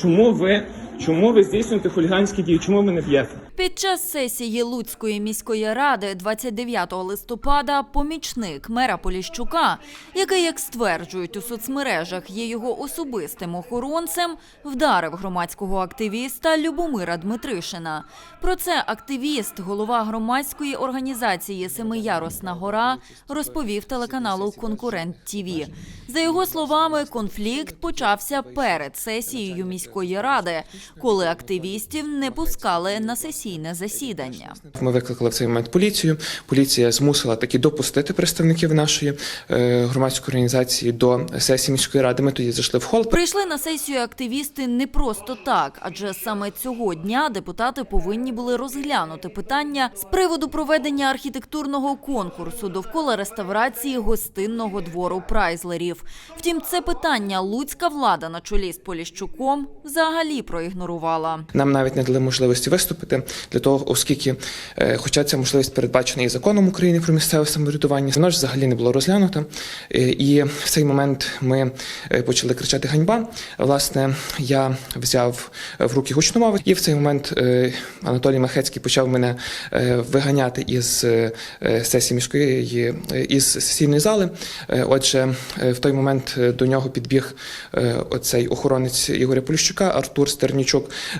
Чому ви, чому ви здійснюєте хуліганські дії? Чому ви не б'єте? Під час сесії Луцької міської ради 29 листопада помічник мера Поліщука, який, як стверджують у соцмережах, є його особистим охоронцем, вдарив громадського активіста Любомира Дмитришина. Про це активіст, голова громадської організації Семиярусна гора, розповів телеканалу Конкурент ТІВІ. За його словами, конфлікт почався перед сесією міської ради, коли активістів не пускали на сесійне засідання. Ми викликали в цей момент поліцію. Поліція змусила таки допустити представників нашої е, громадської організації до сесії міської ради. Ми тоді зайшли в хол. Прийшли на сесію активісти не просто так, адже саме цього дня депутати повинні були розглянути питання з приводу проведення архітектурного конкурсу довкола реставрації гостинного двору прайзлерів. Втім, це питання луцька влада на чолі з Поліщуком взагалі проігнорувала. Нам навіть не дали можливості виступити для того, оскільки, е, хоча ця можливість передбачена і законом України про місцеве самоврядування, вона ж взагалі не було розглянута. Е, І в цей момент ми е, почали кричати ганьба. Власне, я взяв в руки гучномовик, і в цей момент Анатолій Махецький почав мене виганяти із сесії міської із сесійної зали. Отже, в той момент до нього підбіг оцей охоронець Ігоря Поліщука, Артур Стернічук,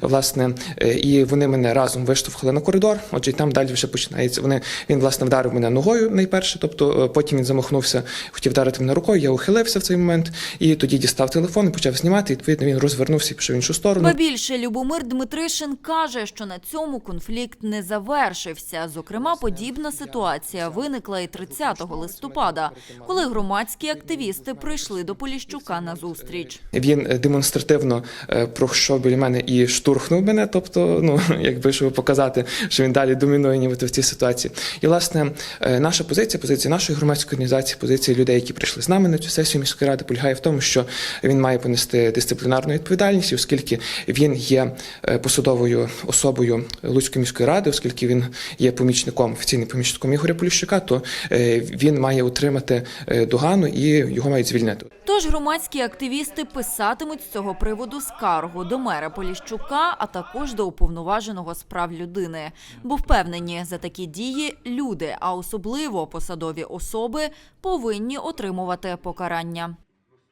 власне, е, і вони мене разом виштовхали на коридор. Отже, і там далі вже починається. Вони він власне вдарив мене ногою найперше, тобто е, потім він замахнувся, хотів вдарити мене рукою. Я ухилився в цей момент і тоді дістав телефон і почав знімати. І, Відповідно, він розвернувся і пішов в іншу сторону. Ба більше Любомир Дмитришин каже, що на цьому конфлікт не завершився. Зокрема, подібна ситуація виникла і 30 листопада, коли громадські активісти прийшли до Поліщука на зустріч. Він е, демонстративно пройшов біля мене і штурхнув мене, тобто, ну якби щоб показати, що він далі домінує нібито в цій ситуації. І власне е, наша позиція, позиція нашої громадської організації, позиція людей, які прийшли з нами на цю сесію міської ради, полягає в тому, що він має понести дисциплінарну відповідальність, оскільки він є е, посадовою особою Луцької міської ради, оскільки він є помічником, офіційним помічником Ігоря Поліщука, то е, він має отримати догану і його мають звільнити. Тож громадські активісти писатимуть з цього приводу скаргу до мера Поліщука, а також до уповноваженого з прав людини. Бо впевнені, за такі дії люди, а особливо посадові особи, повинні отримувати покарання.